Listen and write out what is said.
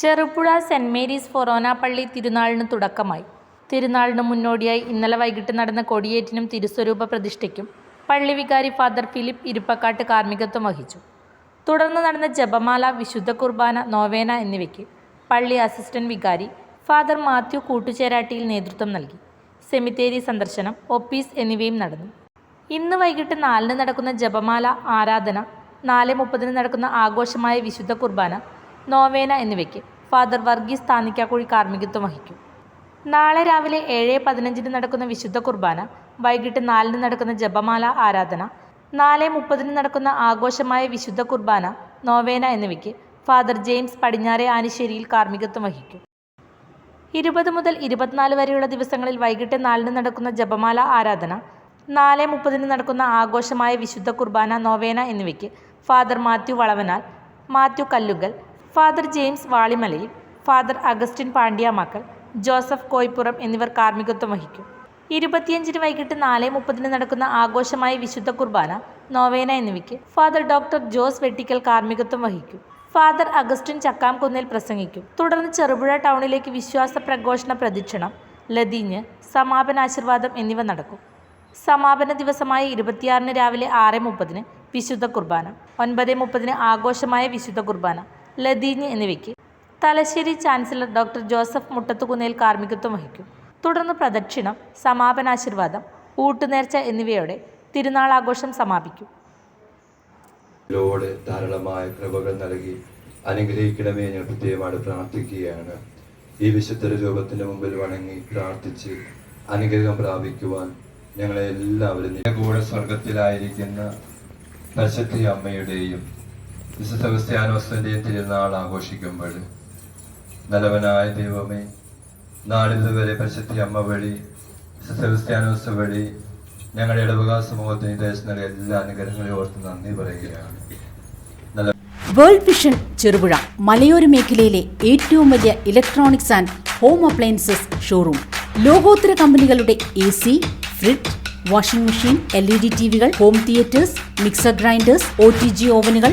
Cherupuzha saint Mary's ഫൊറോന പള്ളി തിരുനാളിന് തുടക്കമായി. തിരുനാളിന് മുന്നോടിയായി ഇന്നലെ വൈകിട്ട് നടന്ന കൊടിയേറ്റിനും തിരുസ്വരൂപ പ്രതിഷ്ഠയ്ക്കും പള്ളി വികാരി ഫാദർ ഫിലിപ്പ് ഇരുപ്പക്കാട്ട് കാർമ്മികത്വം വഹിച്ചു. തുടർന്ന് നടന്ന ജപമാല വിശുദ്ധ കുർബാന നോവേന എന്നിവയ്ക്ക് പള്ളി അസിസ്റ്റന്റ് വികാരി ഫാദർ മാത്യു കൂട്ടുചേരാട്ടിയിൽ നേതൃത്വം നൽകി. സെമിത്തേരി സന്ദർശനം ഒപ്പീസ് എന്നിവയും നടന്നു. ഇന്ന് വൈകിട്ട് നാലിന് നടക്കുന്ന ജപമാല ആരാധന നാല് മുപ്പതിന് നടക്കുന്ന ആഘോഷമായ വിശുദ്ധ കുർബാന നോവേന എന്നിവയ്ക്ക് ഫാദർ വർഗീസ് താന്നിക്കാക്കുഴി കാർമ്മികത്വം വഹിക്കും. നാളെ രാവിലെ ഏഴ് പതിനഞ്ചിന് നടക്കുന്ന വിശുദ്ധ കുർബാന വൈകിട്ട് നാലിന് നടക്കുന്ന ജപമാല ആരാധന നാല് മുപ്പതിന് നടക്കുന്ന ആഘോഷമായ വിശുദ്ധ കുർബാന നോവേന എന്നിവയ്ക്ക് ഫാദർ ജെയിംസ് പടിഞ്ഞാറെ ആനിശ്ശേരിയിൽ കാർമ്മികത്വം വഹിക്കും. ഇരുപത് മുതൽ ഇരുപത്തിനാല് വരെയുള്ള ദിവസങ്ങളിൽ വൈകിട്ട് നാലിന് നടക്കുന്ന ജപമാല ആരാധന നാല് മുപ്പതിന് നടക്കുന്ന ആഘോഷമായ വിശുദ്ധ കുർബാന നോവേന എന്നിവയ്ക്ക് father Mathew Valavanal Mathew Kallunkal father James Valimalayil father Augustine Pandyamackal Joseph Koippuram എന്നിവർ കാർമ്മികത്വം വഹിക്കും. ഇരുപത്തിയഞ്ചിന് വൈകിട്ട് നാല് മുപ്പതിന് നടക്കുന്ന ആഘോഷമായ വിശുദ്ധ കുർബാന നോവേന എന്നിവയ്ക്ക് ഫാദർ ഡോക്ടർ ജോസ് വെട്ടിക്കൽ കാർമ്മികത്വം വഹിക്കും. ഫാദർ അഗസ്റ്റിൻ ചക്കാംകുന്നിൽ പ്രസംഗിക്കും. തുടർന്ന് ചെറുപുഴ ടൗണിലേക്ക് വിശ്വാസ പ്രഘോഷണ പ്രദക്ഷിണം ലതീഞ്ഞ് സമാപനാശീർവാദം എന്നിവ നടക്കും. സമാപന ദിവസമായ ഇരുപത്തിയാറിന് രാവിലെ ആറ് മുപ്പതിന് വിശുദ്ധ കുർബാന ഒൻപത് മുപ്പതിന് ആഘോഷമായ വിശുദ്ധ കുർബാന ലതീഞ്ഞ് എന്നിവയ്ക്ക് Thalassery chancellor doctor Joseph Muttathukunnel കാർമ്മികത്വം വഹിക്കും. തുടർന്ന് പ്രദക്ഷിണം സമാപനാശീർവാദം ഊട്ടുനേർച്ച എന്നിവയോടെ തിരുനാളാഘോഷം സമാപിക്കും. ലോഡ് ധാരാളമായ കൃപകൾ നൽകി അനുഗ്രഹിക്കണമേ ഞാൻ പ്രത്യേകമായിട്ട് പ്രാർത്ഥിക്കുകയാണ്. ഈ വിശുദ്ധ രൂപത്തിന്റെ മുമ്പിൽ വണങ്ങി പ്രാർത്ഥിച്ച് അനുഗ്രഹം പ്രാപിക്കുവാൻ ഞങ്ങളെ എല്ലാവരും കൂടെ സ്വർഗത്തിലായിരിക്കുന്ന പരിശുദ്ധി അമ്മയുടെയും വിശുദ്ധ തിരുനാൾ ആഘോഷിക്കുമ്പോൾ നല്ലവനായ ദൈവമേ നാളിതുവരെ പരിശുദ്ധി അമ്മ വഴി വിശുദ്ധ വഴി ഞങ്ങളുടെ ഇടവക സമൂഹത്തിന് ദേശം നൽകിയ എല്ലാ അനുഗ്രഹങ്ങളെയും ഓർത്ത് നന്ദി പറയുകയാണ്. വേൾഡ് വിഷൻ ചെറുപുഴ മലയോര മേഖലയിലെ ഏറ്റവും വലിയ electronics and home appliances showroom. ലോകോത്തര കമ്പനികളുടെ A C fridge washing machine L E D T വികൾ home theatres mixer grinders O T G ഓവനുകൾ